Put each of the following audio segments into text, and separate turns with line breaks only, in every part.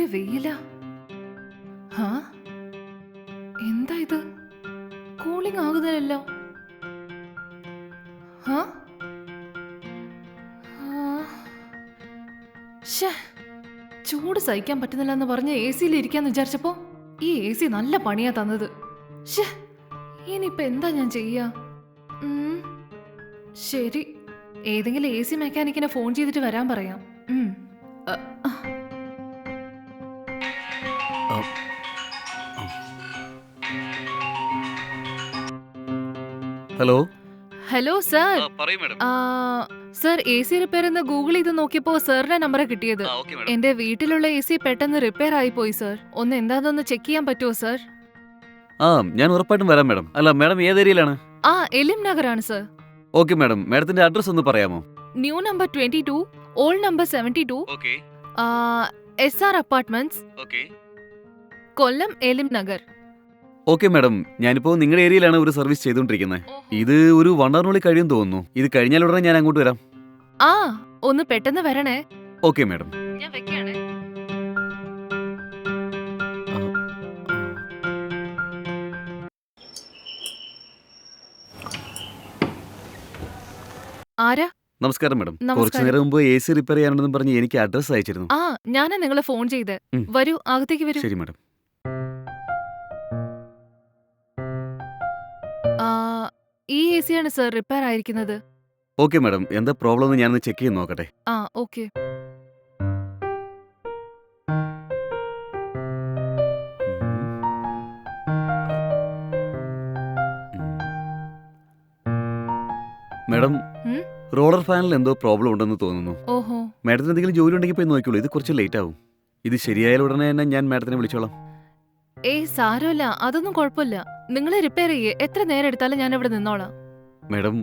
എന്തൊരു വെയില. ഹാ? എന്താ ഇത്? കൂളിംഗ് ആകുന്നില്ലല്ലോ ഹാ. ചൂട് സഹിക്കാൻ പറ്റുന്നില്ല എന്ന് പറഞ്ഞ് എ സിയിൽ ഇരിക്കാന്ന് വിചാരിച്ചപ്പോ ഈ എ സി നല്ല പണിയാ തന്നത്. ഇനിയിപ്പോ എന്താ ഞാൻ ചെയ്യാ? ശരി ഏതെങ്കിലും എ സി മെക്കാനിക്കിനെ ഫോൺ ചെയ്തിട്ട് വരാൻ പറയാം.
ഹലോ?
Hello sir.
പറയൂ madam.
Sir A C repair എന്ന് ഗൂഗിൾ ചെയ്ത് നോക്കിയപ്പോ സാറിന്റെ നമ്പർ കിട്ടിയത്. എന്റെ വീട്ടിലുള്ള എ സി പെട്ടെന്ന് റിപ്പയർ ആയി പോയി സർ. ഒന്ന് എന്താണെന്ന് ചെക്ക് ചെയ്യാൻ പറ്റുമോ സർ?
ആ ഞാൻ ഉറപ്പായിട്ടും വരാം മാഡം. അല്ല മാഡം ഏത് ഏരിയയിലാണ്?
ആ എലിം നഗറാണ് സർ.
Okay madam. മാഡത്തിന്റെ അഡ്രസ് ഒന്ന് പറയാമോ?
New number twenty two old number seventy two
okay.
S R apartments
okay.
Kollam Elim Nagar.
Okay madam. ഞാനിപ്പോ നിങ്ങളുടെ ഏരിയയിലാണ് ഒരു സർവീസ് ചെയ്തുകൊണ്ടിരിക്കുന്നത് ഇത് ഒരു വൺ അവറിനുള്ളിൽ കഴിയും തോന്നുന്നു. ഇത് കഴിഞ്ഞാൽ ഉടനെ ഞാൻ അങ്ങോട്ട് വരാം.
ആ ഒന്ന് പെട്ടെന്ന് വരണേ.
Okay madam.
ഞാൻ വെക്കാണേ. ആരാ?
നമസ്കാരം മാഡം. കുറച്ചു നേരം മുമ്പ് എ സി റിപ്പയർ ചെയ്യാനുണ്ടെന്ന് പറഞ്ഞ് എനിക്ക് അഡ്രസ് അയച്ചിരുന്നു.
ആ ഞാനാ നിങ്ങളെ ഫോൺ ചെയ്ത്. വരൂ അകത്തേക്ക് വരൂ.
ശരി മാഡം.
ഈ എ ആണ് സർ റിപ്പയർ ആയിരിക്കുന്നത്.
ഓക്കെ മാഡം എന്താ പ്രോബ്ലം എന്ന് ഞാനൊന്ന് ചെക്ക് ചെയ്ത് നോക്കട്ടെ.
ആ ഓക്കെ
മാഡം
ഉം?
റോളർ ഫാനിൽ എന്തോ പ്രോബ്ലം ഉണ്ടെന്ന് തോന്നുന്നു.
ഓഹോ.
മാഡത്തിന് എന്തെങ്കിലും ജോലി ഉണ്ടെങ്കിൽ പോയി നോക്കിക്കോളൂ. ഇത് കുറച്ച് ലേറ്റ് ആവും. ഇത് ശരിയായാൽ ഉടനെ തന്നെ ഞാൻ മാഡത്തിനെ വിളിച്ചോളാം.
ഏയ് സാരമില്ല. അതൊന്നും കുഴപ്പമില്ല. നിങ്ങൾ റിപ്പയർ ചെയ്യേ. എത്ര നേരം എടുത്താലും ഞാൻ ഇവിടെ നിന്നോളാം.
മാഡം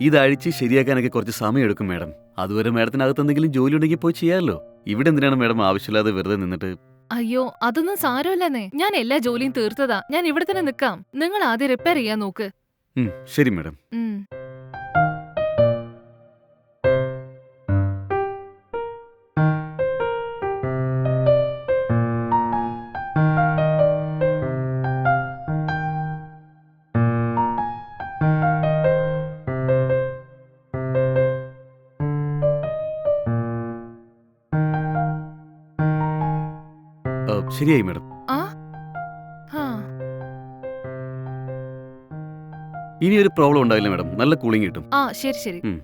ഇത് അഴിച്ച് ശരിയാക്കാനൊക്കെ കുറച്ച് സമയം എടുക്കും മാഡം. അതുവരെ മാഡത്തിനകത്ത് എന്തെങ്കിലും ജോലി ഉണ്ടെങ്കിൽ പോയി ചെയ്യാമല്ലോ ഇവിടെ എന്തിനാണ് മാഡം ആവശ്യമില്ലാതെ വെറുതെ നിന്നിട്ട്?
അയ്യോ അതൊന്നും സാരമില്ലെന്നേ. ഞാൻ എല്ലാ ജോലിയും തീർത്തതാ. ഞാൻ ഇവിടെ തന്നെ നിൽക്കാം. നിങ്ങൾ ആദ്യം റിപ്പയർ ചെയ്യാൻ നോക്ക്.
ശരി മാഡം. ശരിയായി മാഡം.
ആ? ഹാ.
ഇനി ഒരു പ്രോബ്ലം ഉണ്ടാവില്ല മാഡം. നല്ല കൂളിംഗ് കിട്ടും.
ആ ശരി ശരി.
ഉം.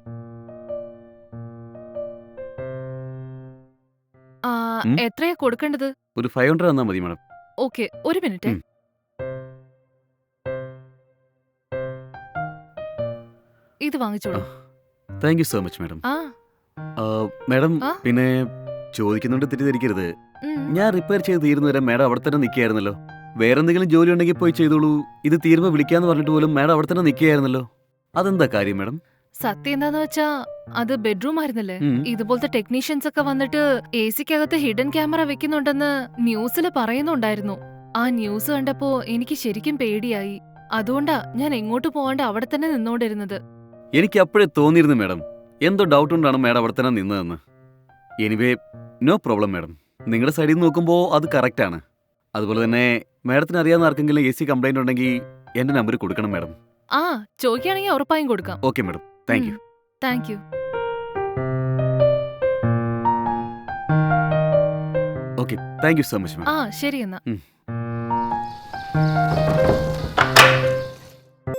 ആ
ഉം?
എത്രയാ കൊടുക്കേണ്ടത്?
ഒരു ഫൈവ് ഹൺഡ്രഡ് തന്നാൽ മതി മാഡം.
ഓക്കെ ഒരു മിനിറ്റ്.
ഉം.
ഇത് വാങ്ങിച്ചോളൂ.
Thank you so much madam.
ആ
മാഡം
ആ?
പിന്നെ ചോദിക്കുന്നുണ്ട് തെറ്റിദ്ധരിക്കരുത്. ഞാൻ റിപ്പയർ ചെയ്ത് തീരുന്ന വരെ മാഡം അവിടെ തന്നെ നിൽക്കുകയായിരുന്നല്ലോ. വേറെ എന്തെങ്കിലും ജോലി ഉണ്ടെങ്കിൽ പോയി ചെയ്തോളൂ. ഇത് തീരുമ്പോൾ വിളിക്കാന്ന് പറഞ്ഞിട്ട് പോലും മാഡം അവിടെ തന്നെ നിൽക്കുകയായിരുന്നല്ലോ. അതെന്താ കാര്യം മാഡം?
സത്യം എന്താന്ന് വെച്ചാ അത് ബെഡ്റൂം ആയിരുന്നല്ലേ? ഇതുപോലത്തെ ടെക്നീഷ്യൻസ് ഒക്കെ വന്നിട്ട് എ സിക്കകത്ത് ഹിഡൻ ക്യാമറ വെക്കുന്നുണ്ടെന്ന് ന്യൂസിൽ പറയുന്നുണ്ടായിരുന്നു. ആ ന്യൂസ് കണ്ടപ്പോ എനിക്ക് ശരിക്കും പേടിയായി. അതുകൊണ്ടാ ഞാൻ എങ്ങോട്ട് പോവാണ്ട് അവിടെ തന്നെ നിന്നോണ്ടിരുന്നത്.
എനിക്ക് അപ്പോഴേ തോന്നിയിരുന്നു മാഡം. എന്തോ ഡൗട്ട് ഉണ്ടാണ് മാഡം അവിടെ തന്നെ നിന്നതെന്ന്. Anyway no problem madam. നിങ്ങളുടെ സൈഡിൽ നിന്ന് നോക്കുമ്പോൾ അത് കറക്റ്റ് ആണ്. അതുപോലെ തന്നെ മാഡത്തിന് അറിയാവുന്ന ആർക്കെങ്കിലും എ സി കംപ്ലൈന്റ് ഉണ്ടെങ്കിൽ എന്റെ നമ്പർ കൊടുക്കണം മാഡം.
ആ ചോദിക്കുകയാണെങ്കിൽ ഉറപ്പായും കൊടുക്കാം.
Okay madam. Thank you
thank you
okay thank you so much
ആ ശരി എന്നാ.